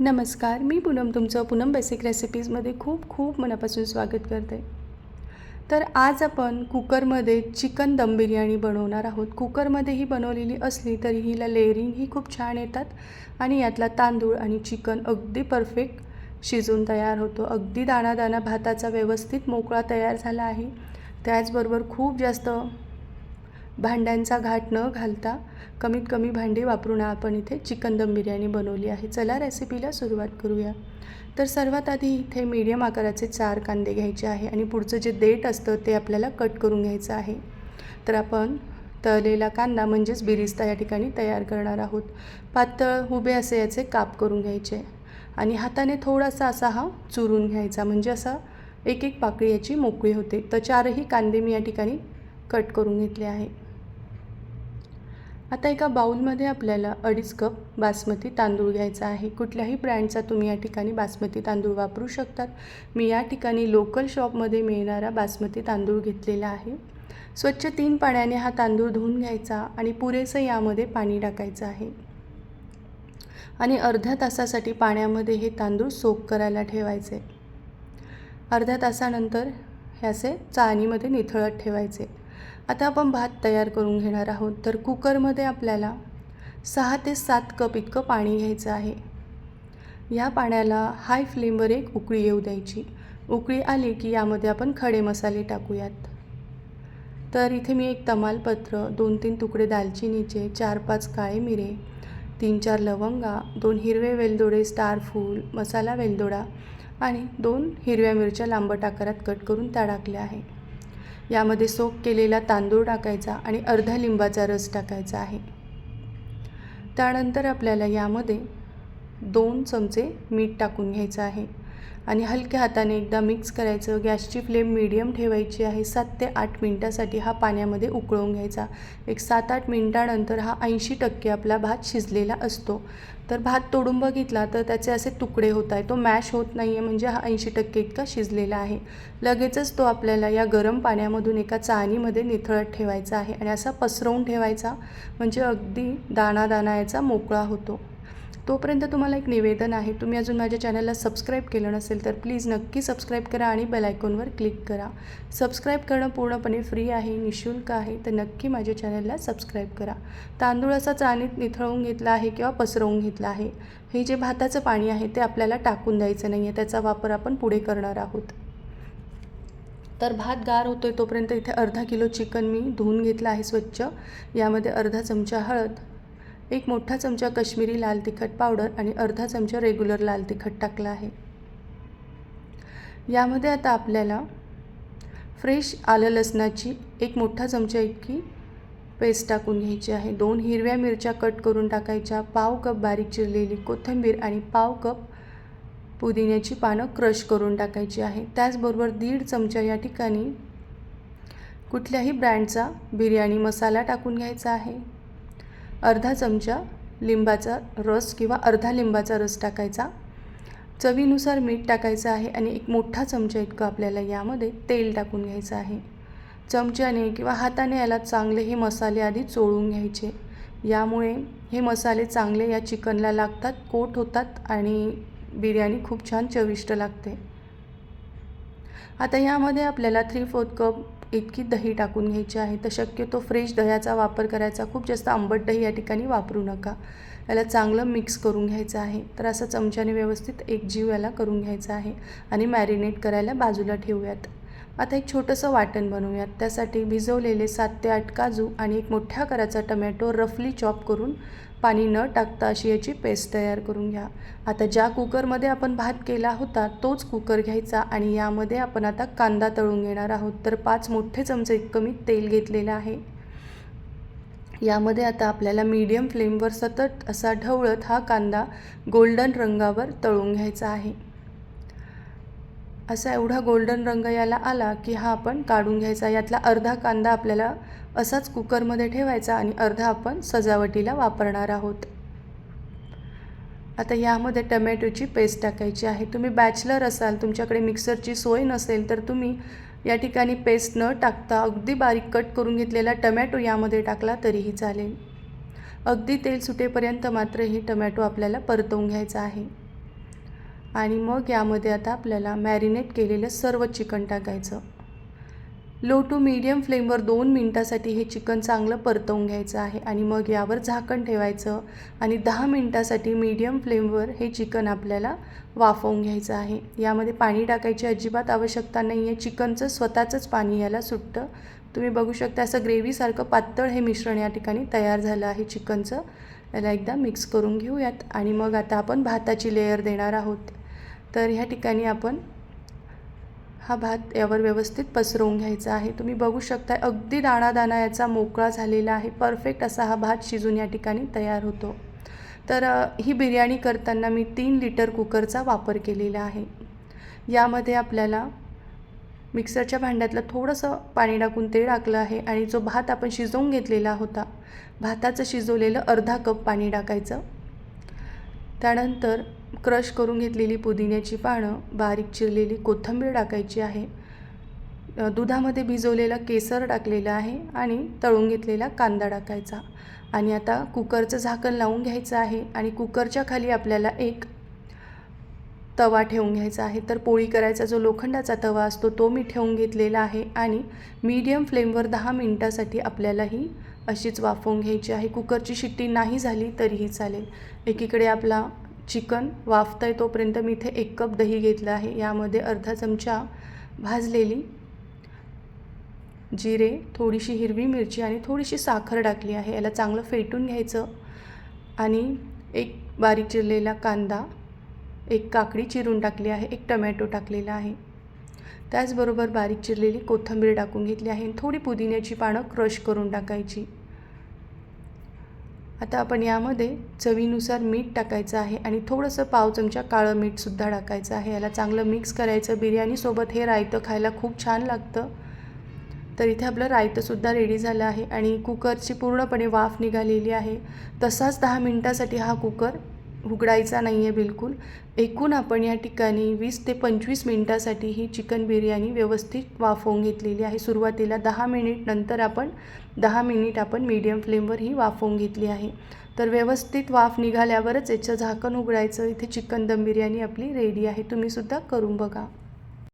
नमस्कार मी पूनम तुमचं पूनम बेसिक रेसिपीजमध्ये खूप खूप मनापासून स्वागत करते. तर आज आपण कुकरमध्ये चिकन दम बिर्याणी बनवणार आहोत. कुकरमध्येही बनवलेली असली तरी हिला लेअरिंगही खूप छान येतात आणि यातला तांदूळ आणि चिकन अगदी परफेक्ट शिजून तयार होतो. अगदी दाणा दाणा भाताचा व्यवस्थित मोकळा तयार झाला आहे. त्याचबरोबर खूप जास्त भांड्यांचा घाट न घालता कमीत कमी भांडी वापरून आपण इथे चिकन दम बिर्याणी बनवली आहे. चला रेसिपीला सुरुवात करूया. तर सर्वात आधी इथे मीडियम आकाराचे चार कांदे घ्यायचे आहे आणि पुढचं जे देठ असतं ते आपल्याला कट करून घ्यायचं आहे. तर आपण तळलेला कांदा म्हणजेच बिरिस्ता या ठिकाणी तयार करणार आहोत. पातळ उभे असे याचे काप करून घ्यायचे. आणि हाताने थोडासा असा हा चुरून घ्यायचा म्हणजे असा एक एक पाकळी याची मोकळी होते. तर चारही कांदे मी या ठिकाणी कट करून घेतले आहे. आता एका बाऊलमध्ये आपल्याला अडीच कप बासमती तांदूळ घ्यायचा आहे. कुठल्याही ब्रँडचा तुम्ही या ठिकाणी बासमती तांदूळ वापरू शकतात. मी या ठिकाणी लोकल शॉपमध्ये मिळणारा बासमती तांदूळ घेतलेला आहे. स्वच्छ तीन पाण्याने हा तांदूळ धुवून घ्यायचा आणि पुरेसं यामध्ये पाणी टाकायचं आहे. आणि अर्ध्या तासासाठी पाण्यामध्ये हे तांदूळ सोक करायला ठेवायचे. अर्ध्या तासानंतर ह्याचे चाळणीमध्ये निथळत ठेवायचे. आता आपण भात तयार करून घेणार आहोत. तर कुकरमध्ये आपल्याला सहा ते सात कप इतकं पाणी घ्यायचं आहे. या पाण्याला हाय फ्लेमवर एक उकळी येऊ द्यायची. उकळी आली की यामध्ये आपण खडे मसाले टाकूयात. तर इथे मी एक तमालपत्र दोन तीन तुकडे दालचिनीचे चार पाच काळे मिरे तीन चार लवंगा दोन हिरवे वेलदोडे स्टार फूल मसाला वेलदोडा आणि दोन हिरव्या मिरच्या लांबट आकारात कट करून त्या टाकल्या आहे यामध्ये सोक केलेला तांदूळ टाकायचा आणि अर्धा लिंबाचा रस टाकायचा आहे. त्यानंतर आपल्याला यामध्ये दोन चमचे मीठ टाकून घ्यायचं आहे. आणि हलक्या हाताने एकदा मिक्स करायचं. गॅसची फ्लेम मीडियम ठेवायची आहे. सात ते आठ मिनटासाठी हा पाण्यामध्ये उकळवून घ्यायचा. एक सात आठ मिनटानंतर हा ऐंशी टक्के आपला भात शिजलेला असतो. तर भात तोडून बघितला तर त्याचे असे तुकडे होत आहे तो मॅश होत नाही आहे म्हणजे हा ऐंशी टक्के इतका शिजलेला आहे. लगेचच तो आपल्याला या गरम पाण्यामधून एका चाळणीमध्ये निथळत ठेवायचा आहे आणि असा पसरवून ठेवायचा म्हणजे अगदी दाणा दाणा याचा मोकळा होतो. तोपर्यंत तुम्हाला एक निवेदन आहे. तुम्ही अजून माझ्या चॅनलला सबस्क्राईब केलं नसेल तर प्लीज नक्की सबस्क्राईब करा आणि बेलायकॉनवर क्लिक करा. सबस्क्राईब करणं पूर्णपणे फ्री आहे निशुल्क आहे तर नक्की माझ्या चॅनलला सबस्क्राईब करा. तांदूळ असा चाळणीत निथळवून घेतला आहे किंवा पसरवून घेतला आहे. हे जे भाताचं पाणी आहे ते आपल्याला टाकून द्यायचं नाही आहे त्याचा वापर आपण पुढे करणार आहोत. तर भात गार होतो आहे तोपर्यंत इथे अर्धा किलो चिकन मी धुवून घेतलं आहे स्वच्छ. यामध्ये अर्धा चमचा हळद एक मोठा चमचा कश्मीरी लाल तिखट पावडर आणि अर्धा चमचा रेग्युलर लाल तिखट टाकला आहे. यामध्ये आता आपल्याला फ्रेश आलं लसणाची एक मोठा चमचा इतकी पेस्ट टाकून घ्यायची आहे. दोन हिरव्या मिरच्या कट करून टाकायच्या. पाव कप बारीक चिरलेली कोथिंबीर आणि पाव कप पुदिन्याची पानं क्रश करून टाकायची आहे. त्याचबरोबर दीड चमचा या ठिकाणी कुठल्याही ब्रँडचा बिर्याणी मसाला टाकून घ्यायचा आहे. अर्धा चमचा लिंबाचा रस किंवा अर्धा लिंबाचा रस टाकायचा. चवीनुसार मीठ टाकायचं आहे आणि एक मोठा चमचा इतकं आपल्याला यामध्ये तेल टाकून घ्यायचं आहे. चमच्याने किंवा हाताने याला चांगले हे मसाले आधी चोळून घ्यायचे. यामुळे हे मसाले चांगले या चिकनला लागतात कोट होतात आणि बिर्याणी खूप छान चविष्ट लागते. आता यामध्ये आपल्याला थ्री फोर्थ कप इतकी दही टाकून घ्यायची आहे तर शक्यतो फ्रेश दह्याचा वापर करायचा. खूप जास्त आंबट दही या ठिकाणी वापरू नका. याला चांगलं मिक्स करून घ्यायचं आहे. तर असं चमच्याने व्यवस्थित एक जीव याला करून घ्यायचा आहे आणि मॅरिनेट करायला बाजूला ठेवूयात. आता एक छोटंसं वाटण बनवूयात. त्यासाठी भिजवलेले सात ते आठ काजू आणि एक मोठ्या आकाराचा टमॅटो रफली चॉप करून पाणी न टाकता अशी याची पेस्ट तयार करून घ्या. आता ज्या कुकरमध्ये आपण भात केला होता तोच कुकर घ्यायचा आणि यामध्ये आपण आता कांदा तळून घेणार आहोत. तर पाच मोठे चमचे इतकं मी तेल घेतलेलं आहे. यामध्ये आता आपल्याला मीडियम फ्लेमवर सतत असा ढवळत हा कांदा गोल्डन रंगावर तळून घ्यायचा आहे. असा एवढा गोल्डन रंग याला आला की हा आपण काढून घ्यायचा. यातला अर्धा कांदा आपल्याला असाच कुकरमध्ये ठेवायचा आणि अर्धा आपण सजावटीला वापरणार आहोत. आता यामध्ये टमॅटोची पेस्ट टाकायची आहे. तुम्ही बॅचलर असाल तुमच्याकडे मिक्सरची सोय नसेल तर तुम्ही या ठिकाणी पेस्ट न टाकता अगदी बारीक कट करून घेतलेला टमॅटो यामध्ये टाकला तरीही चालेल. अगदी तेल सुटेपर्यंत मात्र हे टमॅटो आपल्याला परतवून घ्यायचा आहे. आणि मग यामध्ये आता आपल्याला मॅरिनेट केलेलं सर्व चिकन टाकायचं. लो टू मीडियम फ्लेमवर दोन मिनटासाठी हे चिकन चांगलं परतवून घ्यायचं आहे आणि मग यावर झाकण ठेवायचं आणि दहा मिनटासाठी मीडियम फ्लेमवर हे चिकन आपल्याला वाफवून घ्यायचं आहे. यामध्ये पाणी टाकायची अजिबात आवश्यकता नाही आहे चिकनचं स्वतःचंच पाणी याला सुटतं. तुम्ही बघू शकता असं ग्रेव्हीसारखं पातळ हे मिश्रण या ठिकाणी तयार झालं आहे. चिकनचं याला एकदा मिक्स करून घेऊयात आणि मग आता आपण भाताची लेयर देणार आहोत. तर ह्या ठिकाणी आपण हा भात यावर व्यवस्थित पसरवून घ्यायचा आहे. तुम्ही बघू शकता अगदी दाणा दाणा याचा मोकळा झालेला आहे. परफेक्ट असा हा भात शिजून या ठिकाणी तयार होतो. तर ही बिर्याणी करताना मी तीन लिटर कुकरचा वापर केलेला आहे. यामध्ये आपल्याला मिक्सरच्या भांड्यातलं थोडंसं पाणी टाकून ते टाकलं आहे आणि जो भात आपण शिजवून घेतलेला होता भाताचं शिजवलेलं अर्धा कप पाणी टाकायचं. त्यानंतर क्रश करून घेतलेली पुदिन्याची पानं बारीक चिरलेली कोथिंबीर टाकायची आहे. दुधामध्ये भिजवलेलं केसर टाकलेलं आहे आणि तळून घेतलेला कांदा टाकायचा. आणि आता कुकरचं झाकण लावून घ्यायचं आहे आणि कुकरच्या खाली आपल्याला एक तवा ठेवून घ्यायचा आहे. तर पोळी करायचा जो लोखंडाचा तवा असतो तो मी ठेवून घेतलेला आहे आणि मीडियम फ्लेमवर दहा मिनटासाठी आपल्याला ही अशीच वाफवून घ्यायची आहे. कुकरची शिट्टी नाही झाली तरीही चालेल. एकीकडे आपला चिकन वाफतं आहे तोपर्यंत मी इथे एक कप दही घेतलं आहे. यामध्ये अर्धा चमचा भाजलेली जिरे थोडीशी हिरवी मिरची आणि थोडीशी साखर टाकली आहे. याला चांगलं फेटून घ्यायचं आणि एक बारीक चिरलेला कांदा एक काकडी चिरून टाकली आहे एक टमॅटो टाकलेला आहे. त्याचबरोबर बारीक चिरलेली कोथिंबीर टाकून घेतली आहे थोडी पुदिन्याची पानं क्रश करून टाकायची. आता आपण यामध्ये चवीनुसार मीठ टाकायचं आहे आणि थोडंसं पाव चमचा काळं मीठसुद्धा टाकायचं आहे. याला चांगलं मिक्स करायचं. बिर्याणीसोबत हे रायतं खायला खूप छान लागतं. तर इथे आपलं रायतंसुद्धा रेडी झालं आहे आणि कुकरची पूर्णपणे वाफ निघालेली आहे. तसाच दहा मिनटासाठी हा कुकर उघडायचा नाही आहे बिलकुल. एकूण आपण या ठिकाणी वीस ते पंचवीस मिनटासाठी ही चिकन बिर्याणी व्यवस्थित वाफवून घेतलेली आहे. सुरुवातीला दहा मिनिट नंतर आपण दहा मिनिट आपण मीडियम फ्लेमवर ही वाफवून घेतली आहे. तर व्यवस्थित वाफ निघाल्यावरच याचं झाकण उघडायचं. इथे चिकन दम बिर्याणी आपली रेडी आहे. तुम्हीसुद्धा करून बघा.